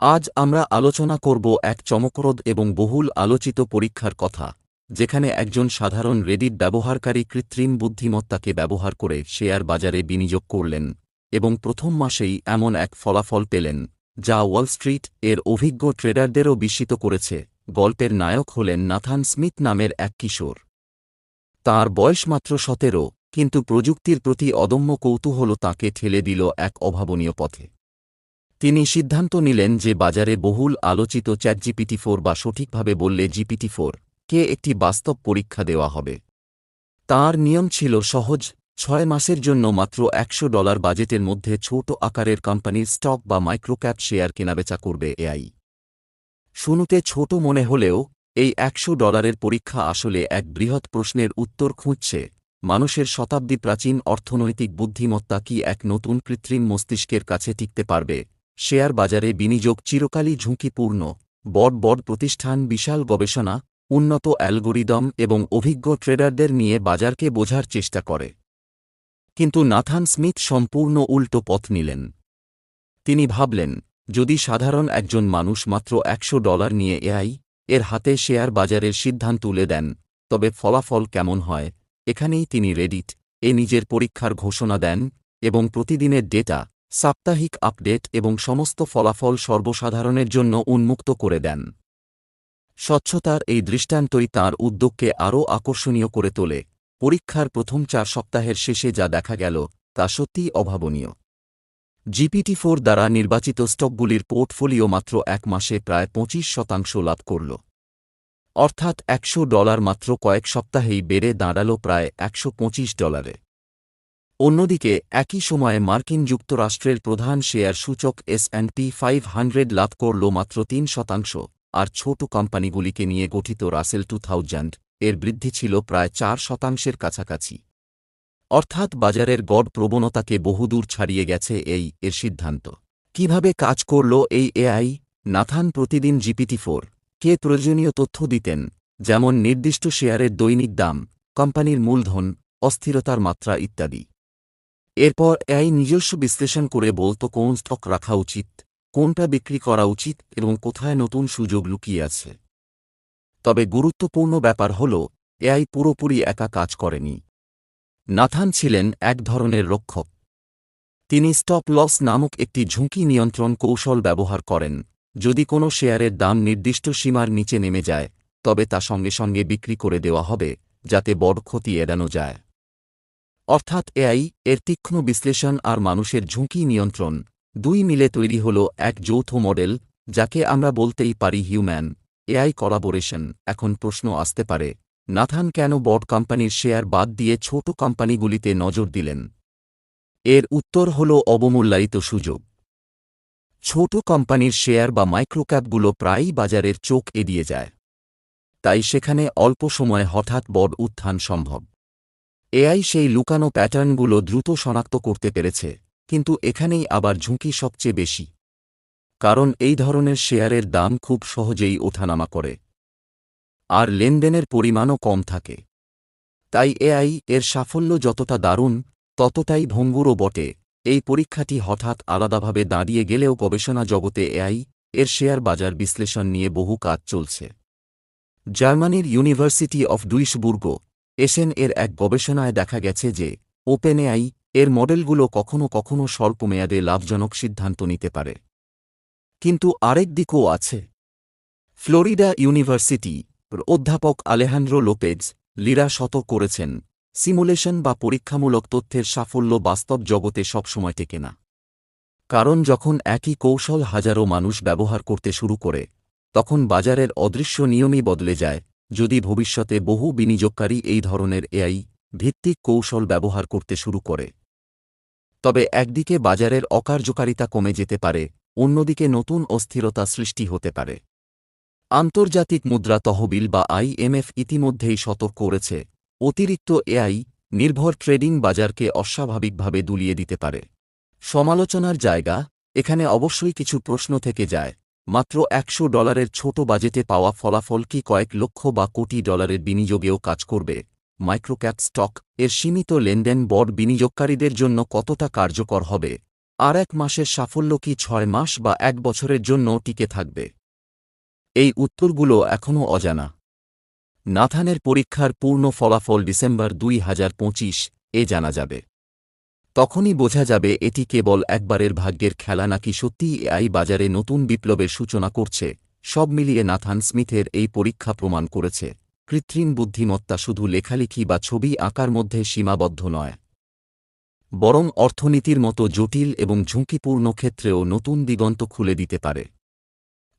আজ আমরা আলোচনা করব এক চমকপ্রদ এবং বহুল আলোচিত পরীক্ষার কথা, যেখানে একজন সাধারণ রেডিট ব্যবহারকারী কৃত্রিম বুদ্ধিমত্তাকে ব্যবহার করে শেয়ার বাজারে বিনিয়োগ করলেন এবং প্রথম মাসেই এমন এক ফলাফল পেলেন, যা ওয়াল স্ট্রিট এর অভিজ্ঞ ট্রেডারদেরও বিস্মিত করেছে। গল্পের নায়ক হলেন নাথান স্মিথ নামের এক কিশোর। তার বয়স মাত্র সতেরো, কিন্তু প্রযুক্তির প্রতি অদম্য কৌতূহল তাকে ঠেলে দিল এক অভাবনীয় পথে। তিনি সিদ্ধান্ত নিলেন যে বাজারে বহুল আলোচিত চ্যাটজিপিটি ফোর বা সঠিকভাবে বললে জিপিটি ফোর কে একটি বাস্তব পরীক্ষা দেওয়া হবে। তার নিয়ম ছিল সহজ, ছয় মাসের জন্য মাত্র একশো ডলার বাজেটের মধ্যে ছোট আকারের কোম্পানির স্টক বা মাইক্রোক্যাপ শেয়ার কেনাবেচা করবে এআই। শুনুতে ছোট মনে হলেও, এই একশো ডলারের পরীক্ষা আসলে এক বৃহৎ প্রশ্নের উত্তর খুঁজছে, মানুষের শতাব্দী প্রাচীন অর্থনৈতিক বুদ্ধিমত্তা কি এক নতুন কৃত্রিম মস্তিষ্কের কাছে টিকতে পারবে? শেয়ার বাজারে বিনিয়োগ চিরকালই ঝুঁকিপূর্ণ। বড় বড় প্রতিষ্ঠান, বিশাল গবেষণা, উন্নত অ্যালগোরিদম এবং অভিজ্ঞ ট্রেডারদের নিয়ে বাজারকে বোঝার চেষ্টা করে। কিন্তু নাথান স্মিথ সম্পূর্ণ উল্টো পথ নিলেন। তিনি ভাবলেন, যদি সাধারণ একজন মানুষ মাত্র একশো ডলার নিয়ে এআই এর হাতে শেয়ার বাজারের সিদ্ধান্ত তুলে দেন, তবে ফলাফল কেমন হয়? এখানেই তিনি রেডিট, এ নিজের পরীক্ষার ঘোষণা দেন এবং প্রতিদিনের ডেটা সাপ্তাহিক আপডেট এবং সমস্ত ফলাফল সর্বসাধারণের জন্য উন্মুক্ত করে দেন। স্বচ্ছতার এই দৃষ্টান্তই তাঁর উদ্যোগকে আরও আকর্ষণীয় করে তোলে। পরীক্ষার প্রথম চার সপ্তাহের শেষে যা দেখা গেল, তা সত্যিই অভাবনীয়। জিপিটি ফোর দ্বারা নির্বাচিত স্টকগুলির পোর্টফোলিও মাত্র এক মাসে প্রায় পঁচিশ শতাংশ লাভ করল। অর্থাৎ একশো ডলার মাত্র কয়েক সপ্তাহেই বেড়ে দাঁড়াল প্রায় একশো পঁচিশ ডলারে। অন্যদিকে, একই সময়ে মার্কিন যুক্তরাষ্ট্রের প্রধান শেয়ার সূচক S and P five hundred লাভ করল মাত্র তিন শতাংশ, আর ছোট কোম্পানিগুলিকে নিয়ে গঠিত রাসেল টু থাউজ্যান্ড এর বৃদ্ধি ছিল প্রায় চার শতাংশের কাছাকাছি। অর্থাৎ বাজারের গড় প্রবণতাকে বহুদূর ছাড়িয়ে গেছে এই এর সিদ্ধান্ত। কীভাবে কাজ করল এই এআই নাথান প্রতিদিন জিপিটি ফোর কে প্রয়োজনীয় তথ্য দিতেন, যেমন নির্দিষ্ট শেয়ারের দৈনিক দাম, কোম্পানির মূলধন, অস্থিরতার মাত্রা ইত্যাদি। এরপর এআই নিজস্ব বিশ্লেষণ করে বলত কোন স্টক রাখা উচিত, কোনটা বিক্রি করা উচিত এবং কোথায় নতুন সুযোগ লুকিয়ে আছে। তবে গুরুত্বপূর্ণ ব্যাপার হল, এআই পুরোপুরি একা কাজ করেনি। নাথান ছিলেন এক ধরনের রক্ষক। তিনি স্টপ লস নামক একটি ঝুঁকি নিয়ন্ত্রণ কৌশল ব্যবহার করেন, যদি কোনো শেয়ারের দাম নির্দিষ্ট সীমার নিচে নেমে যায়, তবে তা সঙ্গে সঙ্গে বিক্রি করে দেওয়া হবে, যাতে বড় ক্ষতি এড়ানো যায়। অর্থাৎ এআই এর তীক্ষ্ণ বিশ্লেষণ আর মানুষের ঝুঁকি নিয়ন্ত্রণ দুই মিলে তৈরি হল এক যৌথ মডেল, যাকে আমরা বলতেই পারি হিউম্যান। এআই কলাবোরেশন, এখন প্রশ্ন আসতে পারে, নাথান কেন বড় কোম্পানির শেয়ার বাদ দিয়ে ছোট কোম্পানিগুলিতে নজর দিলেন? এর উত্তর হল অবমূল্যায়িত সুযোগ। ছোট কোম্পানির শেয়ার বা মাইক্রোক্যাপগুলো প্রায়ই বাজারের চোখ এড়িয়ে যায়। তাই সেখানে অল্প সময়ে হঠাৎ বড় উত্থান সম্ভব। এআই সেই লুকানো প্যাটার্নগুলো দ্রুত শনাক্ত করতে পেরেছে, কিন্তু এখানেই আবার ঝুঁকি সবচেয়ে বেশি। কারণ এই ধরনের শেয়ারের দাম খুব সহজেই ওঠানামা করে। আর লেনদেনের পরিমাণও কম থাকে। তাই এআই এর সাফল্য যতটা দারুণ, ততটাই ভঙ্গুরও বটে। এই পরীক্ষাটি হঠাৎ আলাদাভাবে দাঁড়িয়ে গেলেও গবেষণা জগতে এআই এর শেয়ার বাজার বিশ্লেষণ নিয়ে বহু কাজ চলছে। জার্মানির ইউনিভার্সিটি অফ ডুইসবুর্গ এসেন এর এক গবেষণায় দেখা গেছে যে ওপেন এআই এর মডেলগুলো কখনও কখনও স্বল্প মেয়াদে লাভজনক সিদ্ধান্ত নিতে পারে। কিন্তু আরেক দিকও আছে। ফ্লোরিডা ইউনিভার্সিটি অধ্যাপক আলেহান্দ্রো লোপেজ লিরা শত করেছেন, সিমুলেশন বা পরীক্ষামূলক তথ্যের সাফল্য বাস্তব জগতে সবসময় টেকে না। কারণ যখন একই কৌশল হাজারো মানুষ ব্যবহার করতে শুরু করে, তখন বাজারের অদৃশ্য নিয়মই বদলে যায় যদি ভবিষ্যতে বহু বিনিয়োগকারী এই ধরনের এআই ভিত্তিক কৌশল ব্যবহার করতে শুরু করে। তবে একদিকে বাজারের অকার্যকারিতা কমে যেতে পারে, অন্যদিকে নতুন অস্থিরতা সৃষ্টি হতে পারে। আন্তর্জাতিক মুদ্রা তহবিল বা আইএমএফ ইতিমধ্যেই সতর্ক করেছে, অতিরিক্ত এআই নির্ভর ট্রেডিং বাজারকে অস্বাভাবিকভাবে দুলিয়ে দিতে পারে। সমালোচনার জায়গা, এখানে অবশ্যই কিছু প্রশ্ন থেকে যায় মাত্র একশো ডলারের ছোট বাজেটে পাওয়া ফলাফল কি কয়েক লক্ষ বা কোটি ডলারের বিনিয়োগেও কাজ করবে? মাইক্রোক্যাপ স্টক এর সীমিত লেনদেন বড় বিনিয়োগকারীদের জন্য কতটা কার্যকর হবে? আর এক মাসের সাফল্য কি ছয় মাস বা এক বছরের জন্য টিকে থাকবে? এই উত্তরগুলো এখনও অজানা। নাথানের পরীক্ষার পূর্ণ ফলাফল ডিসেম্বর দুই হাজার পঁচিশ, এ জানা যাবে। তখনই বোঝা যাবে এটি কেবল একবারের ভাগ্যের খেলা নাকি সত্যিই এআই বাজারে নতুন বিপ্লবের সূচনা করছে। সব মিলিয়ে নাথান স্মিথের এই পরীক্ষা প্রমাণ করেছে। কৃত্রিম বুদ্ধিমত্তা শুধু লেখালেখি বা ছবি আঁকার মধ্যে সীমাবদ্ধ নয়। বরং অর্থনীতির মতো জটিল এবং ঝুঁকিপূর্ণ ক্ষেত্রেও নতুন দিগন্ত খুলে দিতে পারে।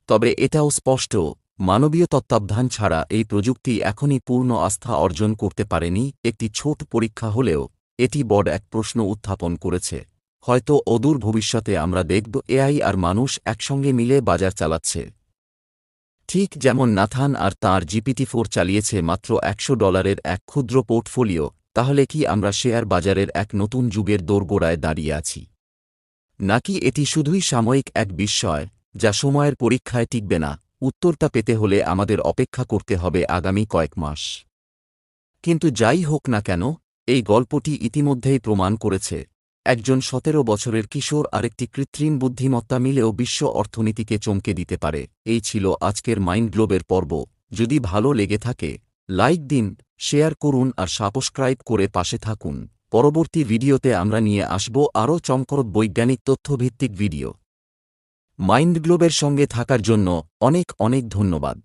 তবে এটাও স্পষ্ট, মানবীয় তত্ত্বাবধান ছাড়া এই প্রযুক্তি এখনই পূর্ণ আস্থা অর্জন করতে পারেনি। একটি ছোট পরীক্ষা হলেও এটি বড় এক প্রশ্ন উত্থাপন করেছে। হয়তো অদূর ভবিষ্যতে আমরা দেখব এআই আর মানুষ একসঙ্গে মিলে বাজার চালাচ্ছে। ঠিক যেমন নাথান আর তাঁর জিপিটি ফোর চালিয়েছে মাত্র একশো ডলারের এক ক্ষুদ্র পোর্টফোলিও, তাহলে কি আমরা শেয়ার বাজারের এক নতুন যুগের দোরগোড়ায় দাঁড়িয়ে আছি? নাকি এটি শুধুই সাময়িক এক বিস্ময়, যা সময়ের পরীক্ষায় টিকবে না, উত্তরটা পেতে হলে আমাদের অপেক্ষা করতে হবে আগামী কয়েক মাস। কিন্তু যাই হোক না কেন এই গল্পটি ইতিমধ্যেই প্রমাণ করেছে। একজন সতেরো বছরের কিশোর আরেকটি কৃত্রিম বুদ্ধিমত্তা মিলেও বিশ্ব অর্থনীতিকে চমকে দিতে পারে। এই ছিল আজকের মাইন্ড গ্লোবের পর্ব। যদি ভালো লেগে থাকে, লাইক দিন, শেয়ার করুন আর সাবস্ক্রাইব করে পাশে থাকুন। পরবর্তী ভিডিওতে আমরা নিয়ে আসব আরও চমকরদ বৈজ্ঞানিক তথ্যভিত্তিক ভিডিও। মাইন্ড গ্লোবের সঙ্গে থাকার জন্য অনেক অনেক ধন্যবাদ।